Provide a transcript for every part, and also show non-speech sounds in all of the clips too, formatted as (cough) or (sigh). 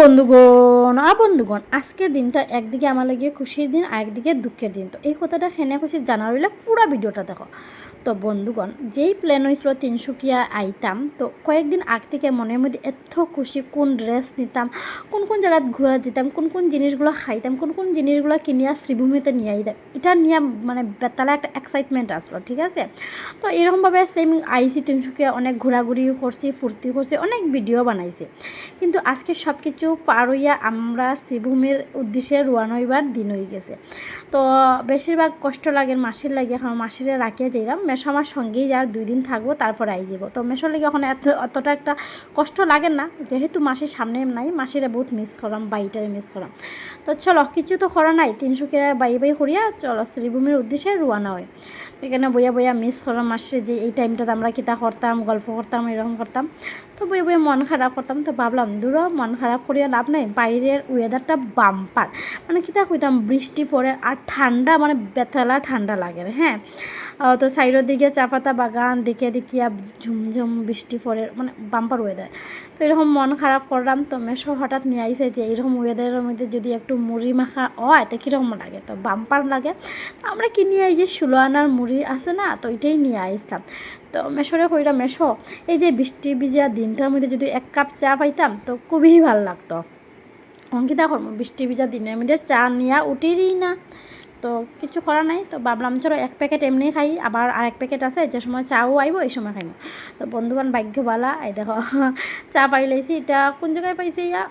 বন্ধুগণ আ বন্ধুগণ আজকের দিনটা একদিকে আমার লাগে খুশির দিন, আর একদিকে দুঃখের দিন। তো এই কথাটা খেনে খুশি জানার হইলে পুরো ভিডিওটা, দেখো। তো বন্ধুগণ, যেই প্ল্যান হয়েছিল তিনসুকিয়া আইতাম, তো কয়েকদিন আগ থেকে মনের মধ্যে এত খুশি কোন ড্রেস নিতাম, কোন কোন জায়গায় ঘোরা যেতাম, কোন কোন জিনিসগুলো খাইতাম, কোন কোন জিনিসগুলো কিনিয়া শ্রীভূমিতে নিয়ে আইতাম, এটা নিয়ে মানে বেতালা একটা এক্সাইটমেন্ট আসলো, ঠিক আছে? তো এরকমভাবে সেম আইসি তিনসুকিয়া, অনেক ঘোরাঘুরি করছি, ফুর্তি করছি, অনেক ভিডিও বানাইছি। কিন্তু আজকে সব কিছু পার হইয়া আমরা শ্রীভূমির উদ্দেশ্যে রোয়ানো হইবার দিন হয়ে গেছে। তো বেশিরভাগ কষ্ট লাগে মাসির লাগে, এখন মাসিরে রাখিয়ে যাইলাম মেশো আমার সঙ্গেই যার দুই দিন থাকব তারপর আই যাব। তো মেশোর লাগে এখন এত, অতটা একটা কষ্ট লাগে না, যেহেতু মাসির সামনে নাই মাসিরে বহুত মিস করলাম বাইটারে মিস করলাম তো চলো কিছু তো করা নাই তিনশো কিরা বাই বাই করিয়া চলো শ্রীভূমির উদ্দেশ্যে রোয়ানা হয় এখানে বইয়া বইয়া মিস করলাম মাসির যে এই টাইমটাতে আমরা কিতা করতাম গল্প করতাম এরকম করতাম তো বই বই মন খারাপ করতাম, তো ভাবলাম দূর মন খারাপ করিয়া লাভ নাই, বাইরের ওয়েদারটা বাম্পার মানে কিতা কইতাম, বৃষ্টি পড়ে আর ঠান্ডা মানে বেতলা ঠান্ডা লাগে হ্যাঁ? তো সাইডের দিকে চাপাতা বাগান দিকে দেখিয়া ঝুমঝুম বৃষ্টি পড়ে মানে বাম্পার ওয়েদার তো এরকম মন খারাপ করলাম তো মেশো হঠাৎ নিয়ে আইসে যে এরকম ওয়েদারের মধ্যে যদি একটু মুড়ি মাখা হয়, তো কীরকম লাগে? তো বাম্পার লাগে। তো আমরা কিনে এই যে ষোলো আনার মুড়ি আছে না, তো এটাই নিয়ে আইসলাম তো মেশরে কইরা মেশো এই যে বৃষ্টি ভিজা দিনটার মধ্যে যদি এক কাপ চা পাইতাম, তো খুবই ভালো লাগতো। অঙ্কিতা করব বৃষ্টি ভিজা দিনের মধ্যে চা নিয়ে উঠেরই না। তো কিছু করা নাই। তো ভাবলাম, চলো এক প্যাকেট এমনি খাই, আবার আর এক প্যাকেট আছে, যে সময় চাও আইব, এই সময় খাইব। তো বন্ধুগণ, ভাগ্যবালা, এই দেখো, চা পাই লাইছি। এটা কোন জায়গায় পাইছি ইয়া?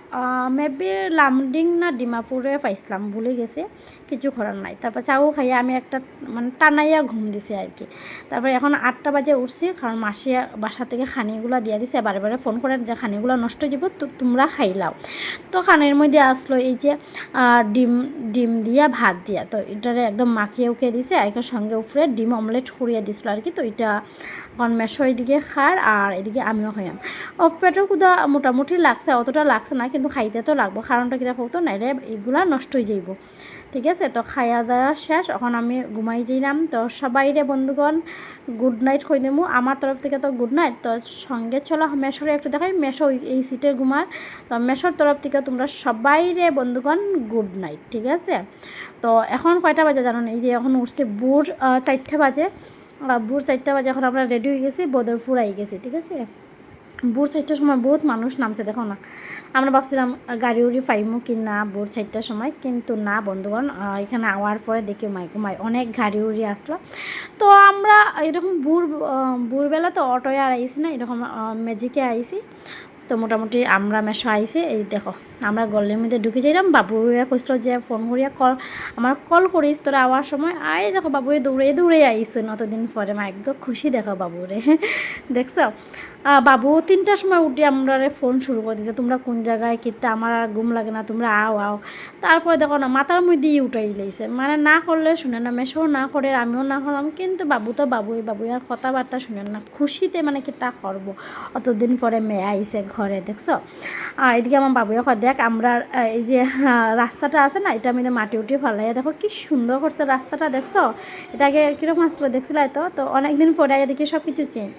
মেবি লামডিং না ডিমাপুরে পাইছিলাম, ভুলে গেছে, কিছু করার নাই। তারপর চাও খাইয়া আমি একটা মানে টানাইয়া ঘুম দিছি আর কি তারপরে এখন আটটা বাজে উঠছি, কারণ মাসি বাসা থেকে খানিগুলো দিয়ে দিছে, বারে বারে ফোন করে যে খানিগুলো নষ্ট যাব তো তোমরা খাইলাও। তো খানের মধ্যে আসলো এই যে ডিম ডিম দিয়া ভাত দিয়া। তো এটারে একদম মাখিয়ে উকে দিছে, আর সঙ্গে উপরে ডিম অমলেট করিয়ে দিছিল আর কি। তো এটা এখন মেশো এদিকে খার, আর এদিকে আমিও খাইলাম অফ পেটের কুদা মোটামুটি লাগছে, অতটা লাগছে না, কিন্তু খাইতে তো লাগবো। কারণটা কিনা হতো নাইলে এগুলা নষ্ট হয়ে যাইব। ঠিক আছে? তো খাইয়া দাওয়া শেষ। এখন আমি ঘুমাই যাইলাম। তো সবাই রে বন্ধুগণ গুড নাইট কই দেবো আমার তরফ থেকে তো গুড নাইট তো সঙ্গে চলো, মেশোরে একটু দেখাই। মেশো এই সিটের ঘুমার। তো মেশোর তরফ থেকে তোমরা সবাই রে বন্ধুগণ গুড নাইট ঠিক আছে? তো এখন কয়টা বাজে জানো এই যে এখন উঠছে বুড় চারটে বাজে। বুড় চারটে বাজে। এখন আমরা রেডি হয়ে গেছি, বদরপুর আই গেছি। ঠিক আছে? ভোর চারটার সময় বহুত মানুষ নামছে, দেখো না। আমরা ভাবছিলাম গাড়ি উড়ি পাইমু কি না ভোর চারটার সময়, কিন্তু না, বন্ধুগণ এখানে আওয়ার পরে দেখি মাই কুমাই অনেক গাড়ি উড়ি আসলো। তো আমরা এরকম ভোর ভোরবেলা তো অটোয় আর আইসি না, এরকম ম্যাজিকে আইসি। তো মোটামুটি আমরা মেশো আইসি এই দেখো, আমরা গল্লির মধ্যে ঢুকে যাইলাম বাবুয়া কইছিল যে ফোন করিয়া কল, আমার কল করিস, তোরা আওয়ার সময় আই দেখো বাবুয়ে দৌড়ে দৌড়ে আইসে অতদিন পরে, মা একদম খুশি দেখো বাবুরে (laughs) দেখছ? বাবু তিনটার সময় উঠে আমরা ফোন শুরু করে দিয়েছে তোমরা কোন জায়গায় কিতে, আমার আর ঘুম লাগে না, তোমরা আও আও। তারপরে দেখো না, মাথার মধ্যেই উঠাই লাইছে মানে না করলে শুনে না, মেশোও না করে, আমিও না করলাম, কিন্তু বাবু তো বাবুই বাবুই আর কথাবার্তা শুনেন না, খুশিতে মানে কি তা করব, অতদিন পরে মেয়ে আইছে ঘরে। দেখছ? আর এদিকে আমার বাবুয়ে কয় দেখ আমরা এই যে রাস্তাটা আছে না, এটা আমি মাটি উঠে ফেলাই দেখো, কি সুন্দর করছে রাস্তাটা, দেখছ? এটাকে কীরকম আসলো, দেখছিলাই তো? তো অনেকদিন পরে এদিকে সব কিছু চেঞ্জ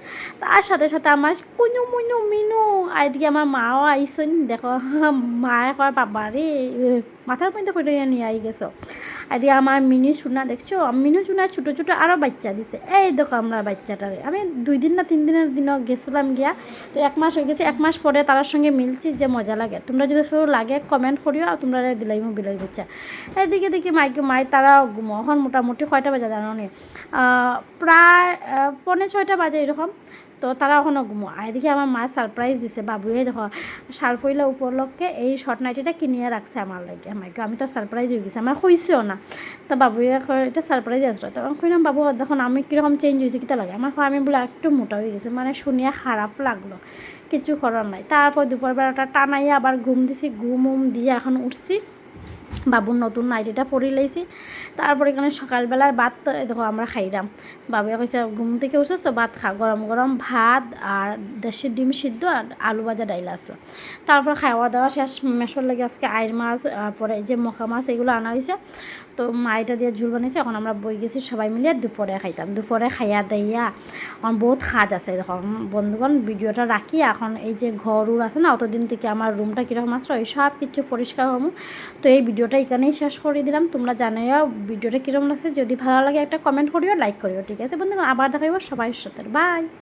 তার সাথে সাথে আমার কুনু মুনু মিনু, আর এদিকে আমার মাও আইসন, দেখো (laughs) মায়ে কয় বাবা রে মাথার মধ্যে করে নিয়ে আই গেছো। এদিকে আমার মিনি চুনা দেখছ? মিনু চুনা ছোটো ছোটো আরও বাচ্চা দিছে। এই দেখো আমরা বাচ্চাটারে। আমি দুই দিন না তিন দিনের দিন গেছিলাম গিয়া। তো এক মাস হয়ে গেছে এক মাস পরে তার সঙ্গে মিলছি যে মজা লাগে। তোমরা যদি কেউ লাগে কমেন্ট করিও আর তোমরা দিলাইমো বিলাই বাচ্চা। এদিকে দেখি মাইকে মাই তারা এখন মোটামুটি কয়টা বাজে জানো নি? প্রায় আহ, পৌনে ছয়টা বাজে এরকম। তো তারা এখনও ঘুমো এদিকে আমার মা সারপ্রাইজ দিছে বাবুয়ে দেখো সারফইলা উপলক্ষে এই শর্ট নাইটিটা কিনিয়ে রাখছে আমার লাগে আমাকে আমি তো সারপ্রাইজ হয়ে গেছি আমার হইছেও না। তো বাবুয়ে এটা সারপ্রাইজ আসলো তখন কইলাম বাবু দেখুন, আমি কীরকম চেঞ্জ হয়েছে কিতা লাগে? আমার আমি বলে একটু মোটা হয়ে গেছে মানে শুনিয়া খারাপ লাগল, কিছু করার নাই। তারপর দুপুরবেলাটা টানাইয়া আবার ঘুম দিছি ঘুম উম দিয়ে এখন উঠছি। বাবুর নতুন নাইটিটা পরি লাইছি। তারপর এখানে সকালবেলার ভাত দেখো আমরা খাইলাম বাবু কইছে ঘুম থেকে উঠছিস তো, ভাত খা। গরম গরম ভাত আর দেশের ডিম সিদ্ধ আর আলু ভাজা ডাইল আসলো। তারপর খাওয়া দাওয়া শেষ, মেশর লাগে আজকে আইর মাছ পরে এই যে মখা মাছ, এগুলো আনা হয়েছে তো মাইটা দিয়ে ঝুল বানিয়েছে, এখন আমরা বই গেছি, সবাই মিলে দুপুরে খাইতাম। দুপুরে খাইয়া দাইয়া আমার বহুত খাজ আছে দেখো। বন্ধুগণ, ভিডিওটা রাখি, এখন এই যে ঘর উর আছে না, অতদিন থেকে আমার রুমটা কীরকম আছে ওই সব কিছু পরিষ্কার হব। তো এই ভিডিওটা এখানেই শেষ করে দিলাম। তোমরা জানাইও ভিডিওটা কীরকম লাগছে। যদি ভালো লাগে একটা কমেন্ট করিও লাইক করিও, ঠিক আছে? বন্ধুগণ, আবার দেখাইব সবাই সাথে। বাই